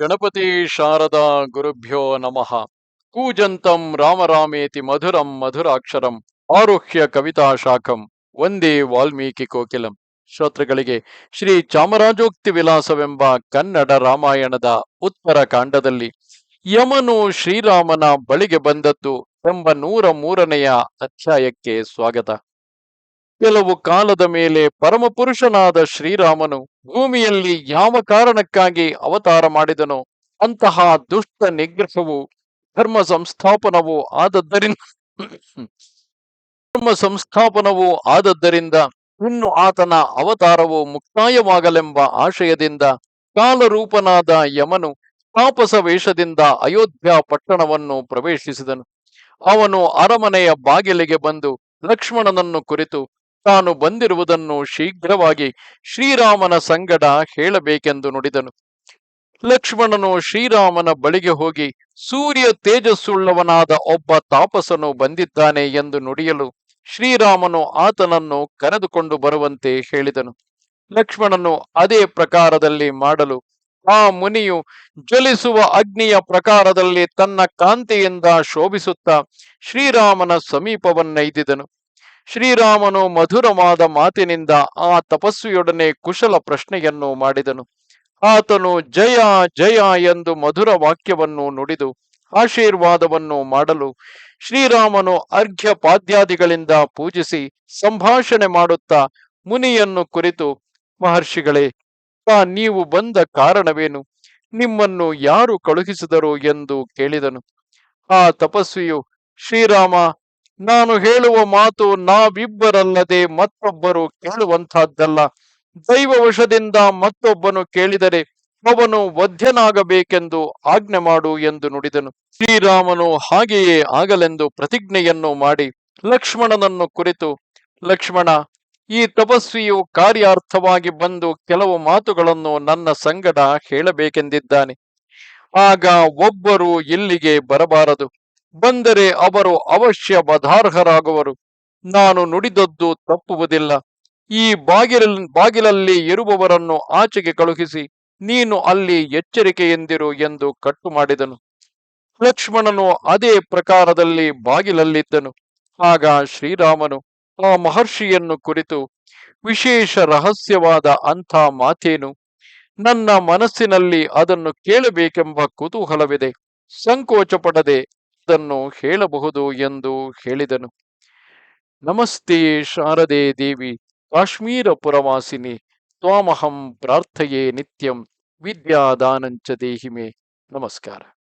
ಗಣಪತಿ ಶಾರದಾ ಗುರುಭ್ಯೋ ನಮಃ. ಕೂಜಂತಂ ರಾಮರಾಮೇತಿ ಮಧುರಂ ಮಧುರಾಕ್ಷರಂ ಆರುಹ್ಯ ಕವಿತಾ ಶಾಖಂ ಒಂದೇ ವಾಲ್ಮೀಕಿ ಕೋಕಿಲಂ. ಶ್ರೋತೃಗಳಿಗೆ ಶ್ರೀ ಚಾಮರಾಜೋಕ್ತಿ ವಿಲಾಸವೆಂಬ ಕನ್ನಡ ರಾಮಾಯಣದ ಉತ್ತರ ಕಾಂಡದಲ್ಲಿ ಯಮನು ಶ್ರೀರಾಮನ ಬಳಿಗೆ ಬಂದದ್ದು ಎಂಬ ನೂರ ಮೂರನೆಯ ಅಧ್ಯಾಯಕ್ಕೆ ಸ್ವಾಗತ. ಕೆಲವು ಕಾಲದ ಮೇಲೆ ಪರಮಪುರುಷನಾದ ಶ್ರೀರಾಮನು ಭೂಮಿಯಲ್ಲಿ ಯಾವ ಕಾರಣಕ್ಕಾಗಿ ಅವತಾರ ಮಾಡಿದನು ಅಂತಹ ದುಷ್ಟ ನಿಗ್ರಹವು ಧರ್ಮ ಸಂಸ್ಥಾಪನವು ಆದದ್ದರಿಂದ ಧರ್ಮ ಸಂಸ್ಥಾಪನವು ಆದದ್ದರಿಂದ ಇನ್ನು ಆತನ ಅವತಾರವು ಮುಕ್ತಾಯವಾಗಲೆಂಬ ಆಶಯದಿಂದ ಕಾಲರೂಪನಾದ ಯಮನು ತಾಪಸ ವೇಷದಿಂದ ಅಯೋಧ್ಯ ಪಟ್ಟಣವನ್ನು ಪ್ರವೇಶಿಸಿದನು. ಅವನು ಅರಮನೆಯ ಬಾಗಿಲಿಗೆ ಬಂದು ಲಕ್ಷ್ಮಣನನ್ನು ಕುರಿತು ತಾನು ಬಂದಿರುವುದನ್ನು ಶೀಘ್ರವಾಗಿ ಶ್ರೀರಾಮನ ಸಂಗಡ ಹೇಳಬೇಕೆಂದು ನುಡಿದನು. ಲಕ್ಷ್ಮಣನು ಶ್ರೀರಾಮನ ಬಳಿಗೆ ಹೋಗಿ, ಸೂರ್ಯ ತೇಜಸ್ಸುಳ್ಳವನಾದ ಒಬ್ಬ ತಾಪಸನು ಬಂದಿದ್ದಾನೆ ಎಂದು ನುಡಿಯಲು ಶ್ರೀರಾಮನು ಆತನನ್ನು ಕರೆದುಕೊಂಡು ಬರುವಂತೆ ಹೇಳಿದನು. ಲಕ್ಷ್ಮಣನು ಅದೇ ಪ್ರಕಾರದಲ್ಲಿ ಮಾಡಲು, ಆ ಮುನಿಯು ಜ್ವಲಿಸುವ ಅಗ್ನಿಯ ಪ್ರಕಾರದಲ್ಲಿ ತನ್ನ ಕಾಂತಿಯಿಂದ ಶೋಭಿಸುತ್ತಾ ಶ್ರೀರಾಮನ ಸಮೀಪವನ್ನೈದಿದನು ಶ್ರೀರಾಮನು ಮಧುರವಾದ ಮಾತಿನಿಂದ ಆ ತಪಸ್ವಿಯೊಡನೆ ಕುಶಲ ಪ್ರಶ್ನೆಯನ್ನು ಮಾಡಿದನು. ಆತನು ಜಯ ಜಯ ಎಂದು ಮಧುರ ವಾಕ್ಯವನ್ನು ನುಡಿದು ಆಶೀರ್ವಾದವನ್ನು ಮಾಡಲು ಶ್ರೀರಾಮನು ಅರ್ಘ್ಯ ಪಾದ್ಯಾದಿಗಳಿಂದ ಪೂಜಿಸಿ ಸಂಭಾಷಣೆ ಮಾಡುತ್ತಾ ಮುನಿಯನ್ನು ಕುರಿತು, ಮಹರ್ಷಿಗಳೇ, ಆ ನೀವು ಬಂದ ಕಾರಣವೇನು? ನಿಮ್ಮನ್ನು ಯಾರು ಕಳುಹಿಸಿದರು? ಎಂದು ಕೇಳಿದನು. ಆ ತಪಸ್ವಿಯು, ಶ್ರೀರಾಮ ನಾನು ಹೇಳುವ ಮಾತು ನಾವಿಬ್ಬರಲ್ಲದೆ ಮತ್ತೊಬ್ಬರು ಕೇಳುವಂತಹದ್ದಲ್ಲ ದೈವವಶದಿಂದ ಮತ್ತೊಬ್ಬನು ಕೇಳಿದರೆ ಅವನು ವಧ್ಯನಾಗಬೇಕೆಂದು ಆಜ್ಞೆ ಮಾಡು ಎಂದು ನುಡಿದನು. ಶ್ರೀರಾಮನು ಹಾಗೆಯೇ ಆಗಲೆಂದು ಪ್ರತಿಜ್ಞೆಯನ್ನು ಮಾಡಿ ಲಕ್ಷ್ಮಣನನ್ನು ಕುರಿತು, ಲಕ್ಷ್ಮಣ, ಈ ತಪಸ್ವಿಯು ಕಾರ್ಯಾರ್ಥವಾಗಿ ಬಂದು ಕೆಲವು ಮಾತುಗಳನ್ನು ನನ್ನ ಸಂಗಡ ಹೇಳಬೇಕೆಂದಿದ್ದಾನೆ. ಆಗ ಒಬ್ಬರು ಇಲ್ಲಿಗೆ ಬರಬಾರದು. ಬಂದರೆ ಅವರು ಅವಶ್ಯ ಬಧಾರ್ಹರಾಗುವರು ನಾನು ನುಡಿದದ್ದು ತಪ್ಪುವುದಿಲ್ಲ. ಈ ಬಾಗಿಲ ಬಾಗಿಲಲ್ಲಿ ಇರುವವರನ್ನು ಆಚೆಗೆ ಕಳುಹಿಸಿ, ನೀನು ಅಲ್ಲಿ ಎಚ್ಚರಿಕೆಯಿಂದಿರು ಎಂದು ಕಟ್ಟು ಮಾಡಿದನು. ಲಕ್ಷ್ಮಣನು ಅದೇ ಪ್ರಕಾರದಲ್ಲಿ ಬಾಗಿಲಲ್ಲಿದ್ದನು. ಆಗ ಶ್ರೀರಾಮನು ಆ ಮಹರ್ಷಿಯನ್ನು ಕುರಿತು, ವಿಶೇಷ ರಹಸ್ಯವಾದ ಅಂಥ ಮಾತೇನು? ನನ್ನ ಮನಸ್ಸಿನಲ್ಲಿ ಅದನ್ನು ಕೇಳಬೇಕೆಂಬ ಕುತೂಹಲವಿದೆ. ಸಂಕೋಚ ಪಡದೆ ಅದನ್ನು ಹೇಳಬಹುದು ಎಂದು ಹೇಳಿದನು. ನಮಸ್ತೆ ಶಾರದೆ ದೇವಿ, ಕಾಶ್ಮೀರ ಪುರವಾಸಿನಿ, ತ್ವಾಮಹಂ ಪ್ರಾರ್ಥಯೇ ನಿತ್ಯಂ, ವಿದ್ಯಾದಾನಂಚ ದೇಹಿಮೆ. ನಮಸ್ಕಾರ.